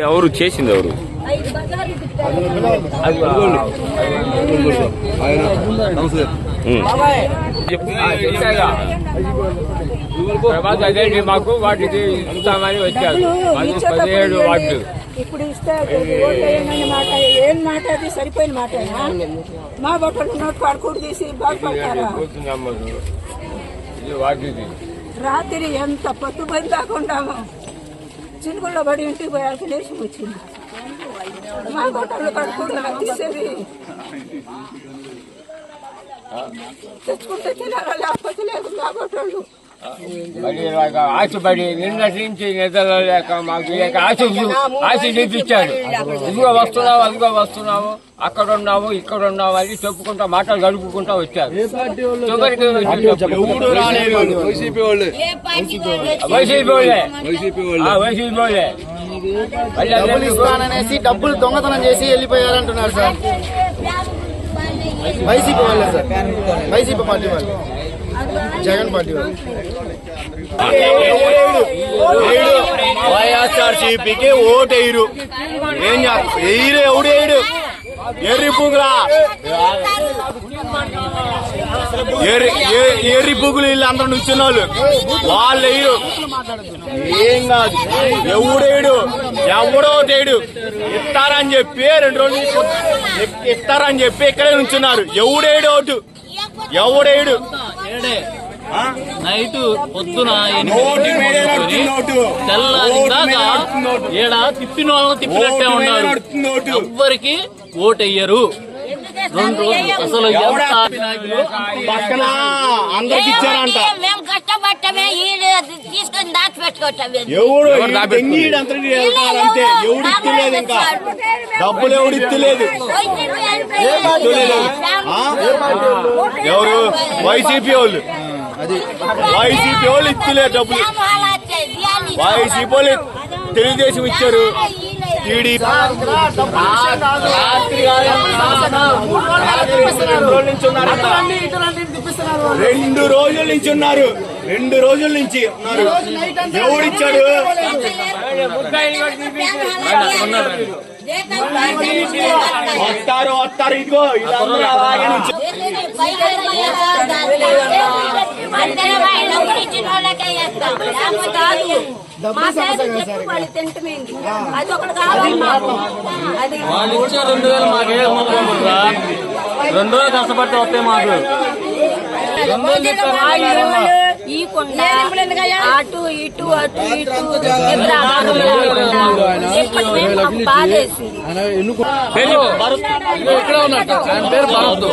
ఎవరు చేసింది ఎవరు. తర్వాత అదేంటి మాకు వాటికి ఇస్తామని వచ్చారు. అది పదిహేడు వార్డు ఇప్పుడు ఇస్తే మాట ఏం మాట అది సరిపోయిన మాట మా బట్టలు నోట్ పాడుకోడు తీసి బాగుపడతారా? రాత్రి ఎంత పత్తు పని కాకుండాము చినుకుల్లో పడి ఇంటికి పోయాక లేచి వచ్చింది మా బట్టలు కడుక్కోడు తీసేది. తెచ్చుకుంటే తినాలా లేకపోతే లేదు మా బట్టలు ఆశపడి నిన్నటి నుంచి నిద్ర లేక మాకు లేక ఆశ ఆశ చూపించాడు. ఇదిగో వస్తున్నావు అదిగో వస్తున్నావు అక్కడ ఉన్నాము ఇక్కడ ఉన్నాము అని చెప్పుకుంటా మాటలు గడుపుకుంటా వచ్చారు. వైసీపీ వాళ్ళే. వాళ్ళే. ఇస్తాననేసి డబ్బులు దొంగతనం చేసి వెళ్ళిపోయారంటున్నారు సార్. వైసీపీ వాళ్ళే సార్. వైసీపీ పార్టీ వాళ్ళు. జగన్ పార్టీ వైఎస్ఆర్సీపీకి ఓటేయరు ఏం ఎయిరు ఎవడేయడు ఎర్రి పువ్వులా? ఎర్రి ఏ- ఎర్రి పువ్వులు వీళ్ళు అందరూ నుంచున్న వాళ్ళు వాళ్ళు వేయరు. ఏం కాదు. ఎవడేడు ఎవడోటేడు ఇస్తారని చెప్పి రెండు రోజులు ఇస్తారని చెప్పి ఇక్కడే నుంచున్నారు. ఎవడేడు ఓటు? ఎవడేడు నైట్ పొద్దున ఎనిమిది నోటి మీదే నడుస్తుంది నోటు. తెల్లారి నోటి దాకా మీదే నడుస్తుంది నోటు. ఈడ తిప్పిన వాళ్ళని తిప్పినట్టే ఉన్నారు. ఎవ్వరికి ఓటెయ్యరు. రెండు రోజులు అసలు పక్కన అందరికి ఇచ్చారంట. మేము కష్టపడటమే ఎవడు ఎవడు ఇంకా? డబ్బులు ఎవడు ఇచ్చలేదు ఆ? ఎవరు? వైసీపీ వాళ్ళు. వైసీపీ వాళ్ళు ఇచ్చలేదు డబ్బులు. వైసీపీ వాళ్ళు తెలుగుదేశం ఇచ్చారు. రెండు రోజుల నుంచి ఉన్నారు. రెండు రోజుల నుంచి ఉన్నారు. ఎవడిచ్చాడు వస్తారు వస్తారు ఇదిగో వాళ్ళు ఇచ్చే రెండు వేలు మాకు ఏడు మొక్కరా రెండు రోజులు కష్టపడితే వస్తాయి మాకు. ఈ కొండ అటు ఇటు అటు ఇటు ఎదురు ఆగడం బాధేసింది ఇక్కడే ఉన్నట్టు ఆయన పేరు భరత్.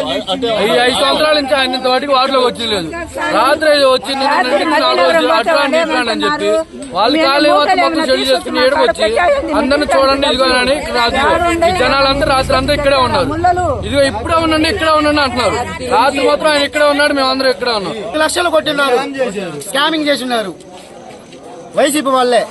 ఈ ఐదు సంవత్సరాల నుంచి ఆయన ఇంతవాటికి వాటిలోకి వచ్చి లేదు రాత్రి వచ్చింది నిన్నటి నాలుగు రోజులు అట్లాంటి ఇట్లాంటి అని చెప్పి వాళ్ళు ఖాళీ మొత్తం మొత్తం చెడు చేసుకుని ఏడుకు వచ్చి అందరిని చూడండి ఇదిగో అని రాత్రి ఈ జనాలందరూ రాత్రి అంతా ఇక్కడే ఉన్నారు. ఇదిగో ఇప్పుడే ఉండండి ఇక్కడే ఉండండి అంటున్నారు. రాత్రి మాత్రం ఆయన ఇక్కడే ఉన్నాడు మేమందరం ఇక్కడే ఉన్నాం. లక్షలు కొట్టినారు. స్కామింగ్ చేసినారు వైసీపీ వాళ్ళే.